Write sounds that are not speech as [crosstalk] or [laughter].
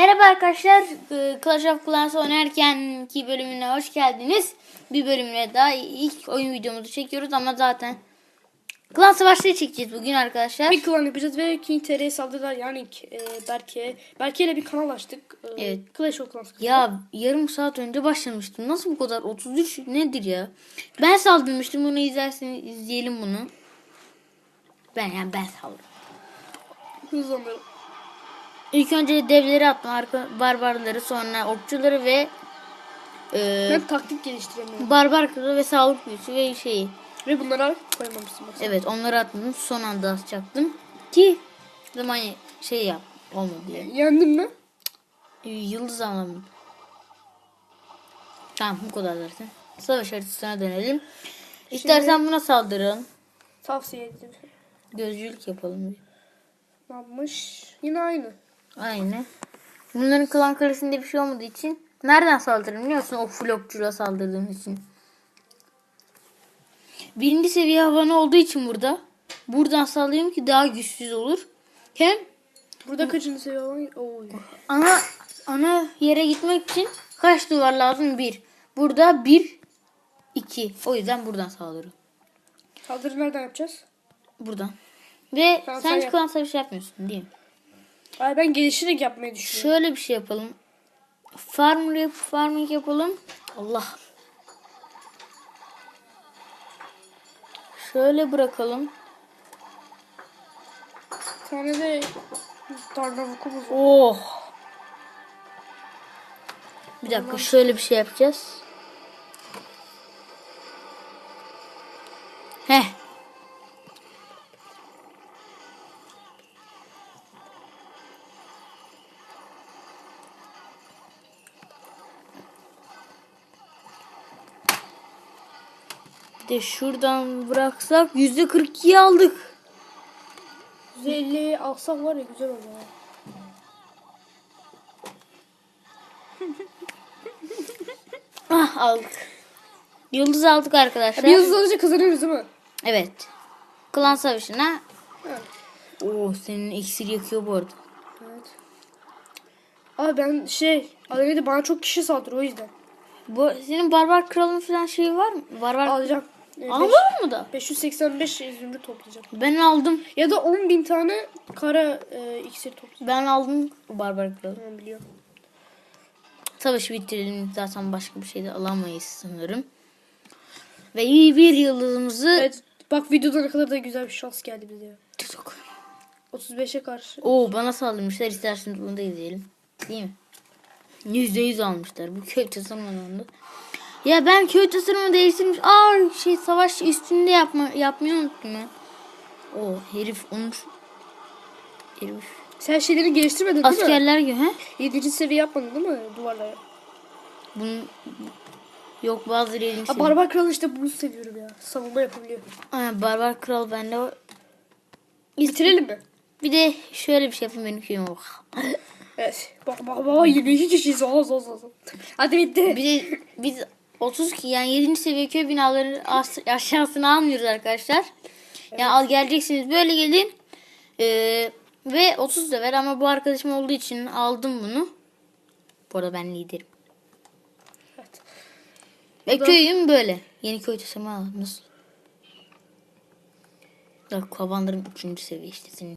arkadaşlar. Ee, Clash of Clans oynarken ki bölümüne hoş geldiniz. Bir bölümüne daha ilk oyun videomuzu çekiyoruz ama zaten Klan Savaşları çekeceğiz bugün arkadaşlar. Bir klan yapacağız ve King TR'ye saldırdılar yani e, Berke. Berke ile bir kanal açtık. E, Evet. Clash of Clans. Ya yarım saat önce başlamıştım. Nasıl bu kadar? 33 nedir ya? Ben saldırmıştım. Bunu izlerseniz izleyelim bunu. Ben yani ben saldırdım. Hızlanıyorum. İlk önce devleri attım. Arka barbarları sonra okçuları ve e, Ben taktik geliştiremiyorum. barbar kralı ve sağlık büyüsü ve şeyi. Ve bunlara koymamışsın bak. Evet onları attım. Son anda atacaktım. Ki zaman şey yap olmadı diye. Yendin mi? Yıldız alamadım. Tamam bu kadar zaten. Savaş haritasına dönelim. İstersen buna saldıralım. Tavsiye ederim. Gözcülük yapalım. bir. Ne yapmış? Yine aynı. Aynı. Bunların klan kalesinde bir şey olmadığı için nereden saldırırım biliyor musun? O flokçuyla saldırdığım için. Birinci seviye havanı olduğu için burada. Buradan saldırayım ki daha güçsüz olur. Hem Burada kaçıncı seviye? Oy. ana ana yere gitmek için kaç duvar lazım? Bir. Burada bir, iki. O yüzden buradan saldırıyorum. Saldırı nereden yapacağız? Buradan. Ve sen sen hiç klan savaşı yapmıyorsun değil mi? Ay ben gelişerek yapmayı düşünüyorum. Şöyle bir şey yapalım. Farm yap, farming yapalım. Allah. Şöyle bırakalım. Bir tane de Darnavukumuz var. Oh. Bir dakika şöyle bir şey yapacağız. Heh. Bir de şuradan bıraksak yüzde 42'yi aldık. 150 alsak var ya güzel olur. [laughs] Ah aldık. Yıldız aldık arkadaşlar. Bir yıldız alınca kazanıyoruz değil mi? Evet. Klan savaşına. Evet. Oo senin iksir yakıyor bu arada. Evet. Abi ben şey Adem'de bana çok kişi saldırıyor o yüzden. Bu senin barbar kralın falan şeyi var mı? Barbar Alacağım. Almadın mı da? beş- 585 zümrüt toplayacağım. Ben aldım. Ya da 10 bin tane kara e, iksir toplayacağım. Ben aldım barbar kralı. Tamam biliyorum. Savaşı bitirelim. Zaten başka bir şey de alamayız sanırım. Ve iyi bir yıldızımızı Evet bak videoda ne kadar da güzel bir şans geldi bize ya. tuttuk. 35'e karşı. Oo bana saldırmışlar. İsterseniz bunu da izleyelim. Değil mi? Yüzde yüz almışlar. Bu köy tasarımlarında. Ya ben köy tasarımı değiştirmiş. Aa şey savaş üstünde yapma, yapmayı unuttum ben. O herif onu herif. Sen şeyleri geliştirmedin değil mi? Askerler gibi he? 7. seviye yapmadın değil mi duvarlara? Bunun yok bazıları elini Ha, Barbar Kral işte bunu seviyorum ya. Savunma yapabiliyor. Aa, Barbar Kral bende var. Bitirelim mi? Bir de şöyle bir şey yapayım benim köyüm bak. Evet. Bak bak bak 22 kişiyiz. Az az az. Hadi bitti. Bir de biz 30 ki yani 7. seviye köy binaları aşağısına almıyoruz arkadaşlar. Yani al geleceksiniz böyle gelin. Ee, ve 30 da ver ama bu arkadaşım olduğu için aldım bunu. Bu arada ben liderim. Evet. Ve da- köyüm böyle. Yeni köy tasarımı al. Nasıl? Bak kovanlarım 3. seviye işte senin.